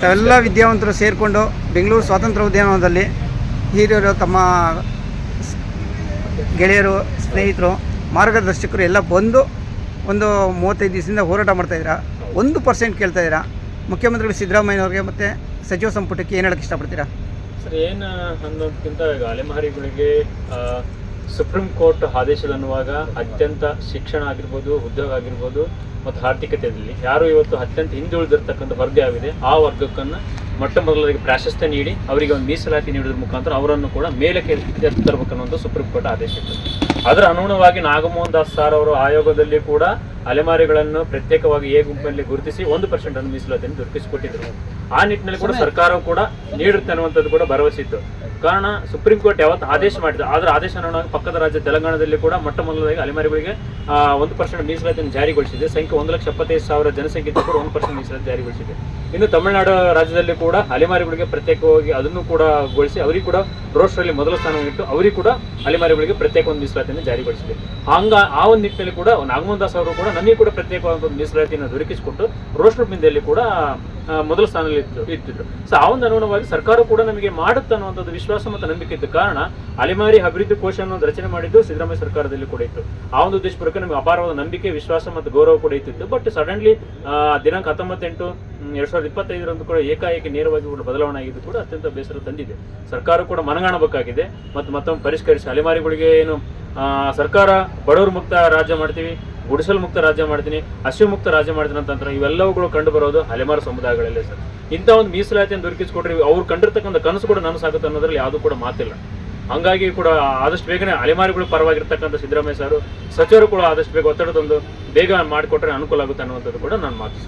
ತಾವೆಲ್ಲ ವಿದ್ಯಾವಂತರು ಸೇರಿಕೊಂಡು ಬೆಂಗಳೂರು ಸ್ವಾತಂತ್ರ್ಯ ಉದ್ಯಾನವನದಲ್ಲಿ ಹಿರಿಯರು, ತಮ್ಮ ಗೆಳೆಯರು, ಸ್ನೇಹಿತರು, ಮಾರ್ಗದರ್ಶಕರು ಎಲ್ಲ ಬಂದು ಒಂದು ಮೂವತ್ತೈದು ದಿವಸದಿಂದ ಹೋರಾಟ ಮಾಡ್ತಾಯಿದ್ದೀರಾ ಒಂದು ಪರ್ಸೆಂಟ್ ಕೇಳ್ತಾ ಇದ್ದೀರಾ? ಮುಖ್ಯಮಂತ್ರಿಗಳು ಸಿದ್ದರಾಮಯ್ಯವ್ರಿಗೆ ಮತ್ತು ಸಚಿವ ಸಂಪುಟಕ್ಕೆ ಏನು ಹೇಳಕ್ಕೆ ಇಷ್ಟಪಡ್ತೀರಾ? ಸರ್, ಏನು ಅನ್ನೋದಕ್ಕಿಂತ ಈಗ ಅಲೆಮಾರಿಗಳಿಗೆ ಸುಪ್ರೀಂ ಕೋರ್ಟ್ ಆದೇಶದನ್ನುವಾಗ ಅತ್ಯಂತ ಶಿಕ್ಷಣ ಆಗಿರ್ಬೋದು, ಉದ್ಯೋಗ ಆಗಿರ್ಬೋದು ಮತ್ತು ಆರ್ಥಿಕತೆಯಲ್ಲಿ ಯಾರು ಇವತ್ತು ಅತ್ಯಂತ ಹಿಂದುಳಿದಿರ್ತಕ್ಕಂಥ ವರ್ಗ ಆಗಿದೆ ಆ ವರ್ಗಕ್ಕನ್ನು ಮೊಟ್ಟ ಮೊದಲರಿಗೆ ಪ್ರಾಶಸ್ತ್ಯ ನೀಡಿ ಅವರಿಗೆ ಒಂದು ಮೀಸಲಾತಿ ನೀಡಿದ್ರ ಮುಖಾಂತರ ಅವರನ್ನು ಕೂಡ ಮೇಲಕ್ಕೆ ಎತ್ತಿ ತರಬೇಕನ್ನುವಂಥ ಸುಪ್ರೀಂ ಕೋರ್ಟ್ ಆದೇಶ ಅದರ ಅನುಗುಣವಾಗಿ ನಾಗಮೋಹನ್ ದಾಸ್ ಸಾರ್ ಅವರು ಆಯೋಗದಲ್ಲಿ ಕೂಡ ಅಲೆಮಾರಿಗಳನ್ನು ಪ್ರತ್ಯೇಕವಾಗಿ ಎ ಗುಂಪಿನಲ್ಲಿ ಗುರುತಿಸಿ ಒಂದು ಪರ್ಸೆಂಟ್ ಅನ್ನು ಮೀಸಲಾತಿಯನ್ನು ದೊರಕಿಸಿಕೊಟ್ಟಿದ್ರು. ಆ ನಿಟ್ಟಿನಲ್ಲಿ ಕೂಡ ಸರ್ಕಾರವು ಕೂಡ ನೀಡುತ್ತೆ ಅನ್ನುವಂಥದ್ದು ಕೂಡ ಭರವಸೆ ಇತ್ತು. ಕಾರಣ ಸುಪ್ರೀಂ ಕೋರ್ಟ್ ಯಾವತ್ತು ಆದೇಶ ಮಾಡಿದೆ ಆದ್ರೆ ಆದೇಶ ಅನುಗುಣವಾಗಿ ಪಕ್ಕದ ರಾಜ್ಯ ತೆಲಂಗಾಣದಲ್ಲಿ ಕೂಡ ಮೊಟ್ಟ ಮೊದಲಾಗಿ ಅಲೆಮಾರಿಗಳಿಗೆ ಒಂದು ಪರ್ಸೆಂಟ್ ಮೀಸಲಾತಿಯನ್ನು ಜಾರಿಗೊಳಿಸಿದೆ. ಸಂಖ್ಯೆ ಒಂದು ಲಕ್ಷ ಎಪ್ಪತ್ತೈದು ಸಾವಿರ ಜನಸಂಖ್ಯೆ ಕೂಡ ಒಂದು ಪರ್ಸೆಂಟ್ ಮೀಸಲಾತಿ ಜಾರಿಗೊಳಿಸಿದೆ. ಇನ್ನು ತಮಿಳುನಾಡು ರಾಜ್ಯದಲ್ಲಿ ಕೂಡ ಅಲೆಮಾರಿಗಳಿಗೆ ಪ್ರತ್ಯೇಕವಾಗಿ ಅದನ್ನು ಕೂಡ ಗೊಳಿಸಿ ಅವರಿಗೆ ಕೂಡ ರೋಸ್ಟ್ರಲ್ಲಿ ಮೊದಲ ಸ್ಥಾನವಿಟ್ಟು ಅವರಿಗೆ ಕೂಡ ಅಲೆಮಾರಿಗಳಿಗೆ ಪ್ರತ್ಯೇಕ ಒಂದು ಮೀಸಲಾತಿಯನ್ನು ಜಾರಿಗೊಳಿಸಿದೆ. ಹಂಗ ಆ ಒಂದು ನಿಟ್ಟಿನಲ್ಲಿ ಕೂಡ ನಾಗಮೋಹನ್ ದಾಸ್ ಅವರು ಕೂಡ ನನಗೆ ಕೂಡ ಪ್ರತ್ಯೇಕವಾದ ಒಂದು ಮೀಸಲಾತಿಯನ್ನು ದೊರಕಿಸಿಕೊಟ್ಟು ರೋಸ್ಟರ್ ಬಿಂದೆಯಲ್ಲಿ ಕೂಡ ಮೊದಲ ಸ್ಥಾನದಲ್ಲಿ ಇತ್ತು ಸೊ ಆ ಒಂದು ಅನುಗುಣವಾಗಿ ಸರ್ಕಾರ ಕೂಡ ನಮಗೆ ಮಾಡುತ್ತೆ ಅನ್ನುವಂಥದ್ದು ವಿಶ್ವಾಸ ಮತ್ತು ನಂಬಿಕೆ ಇದ್ದ ಕಾರಣ ಅಲೆಮಾರಿ ಅಭಿವೃದ್ಧಿ ಕೋಶ ಅನ್ನೋದು ರಚನೆ ಮಾಡಿದ್ದು ಸಿದ್ದರಾಮಯ್ಯ ಸರ್ಕಾರದಲ್ಲಿ ಕೂಡ ಇತ್ತು. ಆ ಒಂದು ಉದ್ದೇಶಪೂರ್ವಕ ನಮಗೆ ಅಪಾರವಾದ ನಂಬಿಕೆ, ವಿಶ್ವಾಸ ಮತ್ತು ಗೌರವ ಕೂಡ ಇತ್ತಿತ್ತು. ಬಟ್ ಸಡನ್ಲಿ ದಿನಾಂಕ ಹತ್ತೊಂಬತ್ತೆಂಟು ಎರಡ್ ಸಾವಿರದ ಇಪ್ಪತ್ತೈದರಂದು ಕೂಡ ಏಕಾಏಕಿ ನೇರವಾಗಿ ಕೂಡ ಬದಲಾವಣೆ ಆಗಿದ್ದು ಕೂಡ ಅತ್ಯಂತ ಬೇಸರ ತಂದಿದೆ. ಸರ್ಕಾರ ಕೂಡ ಮನಗಾಣಬೇಕಾಗಿದೆ ಮತ್ತು ಮತ್ತೊಮ್ಮೆ ಪರಿಷ್ಕರಿಸಿ ಅಲೆಮಾರಿಗಳಿಗೆ ಏನು ಸರ್ಕಾರ ಬಡವರು ಮುಕ್ತ ರಾಜ್ಯ ಮಾಡ್ತೀವಿ, ಗುಡಿಸಲು ಮುಕ್ತ ರಾಜ್ಯ ಮಾಡ್ತೀನಿ, ಹಸಿವು ಮುಕ್ತ ರಾಜ್ಯ ಮಾಡ್ತೀನಿ ಅಂತಂದ್ರೆ ಇವೆಲ್ಲವುಗಳು ಕಂಡು ಬರೋದು ಅಲೆಮಾರು ಸಮುದಾಯಗಳಲ್ಲೇ ಸರ್. ಇಂಥ ಒಂದು ಮೀಸಲಾತಿಯನ್ನು ದೊರಕಿಸ್ಕೊಟ್ರೆ ಅವ್ರು ಕಂಡಿರ್ತಕ್ಕಂಥ ಕನಸು ಕೂಡ ನನಸಾಗುತ್ತೆ ಅನ್ನೋದ್ರಲ್ಲಿ ಯಾವುದು ಕೂಡ ಮಾತಿಲ್ಲ. ಹಂಗಾಗಿ ಕೂಡ ಆದಷ್ಟು ಬೇಗನೆ ಅಲೆಮಾರಿಗಳು ಪರವಾಗಿರ್ತಕ್ಕಂಥ ಸಿದ್ದರಾಮಯ್ಯ ಸರ್, ಸಚಿವರು ಕೂಡ ಆದಷ್ಟು ಬೇಗ ಒತ್ತಡ ತಂದು ಬೇಗ ಮಾಡಿಕೊಟ್ರೆ ಅನುಕೂಲ ಆಗುತ್ತೆ ಅನ್ನುವಂಥದ್ದು ಕೂಡ ನಾನು ಮಾತು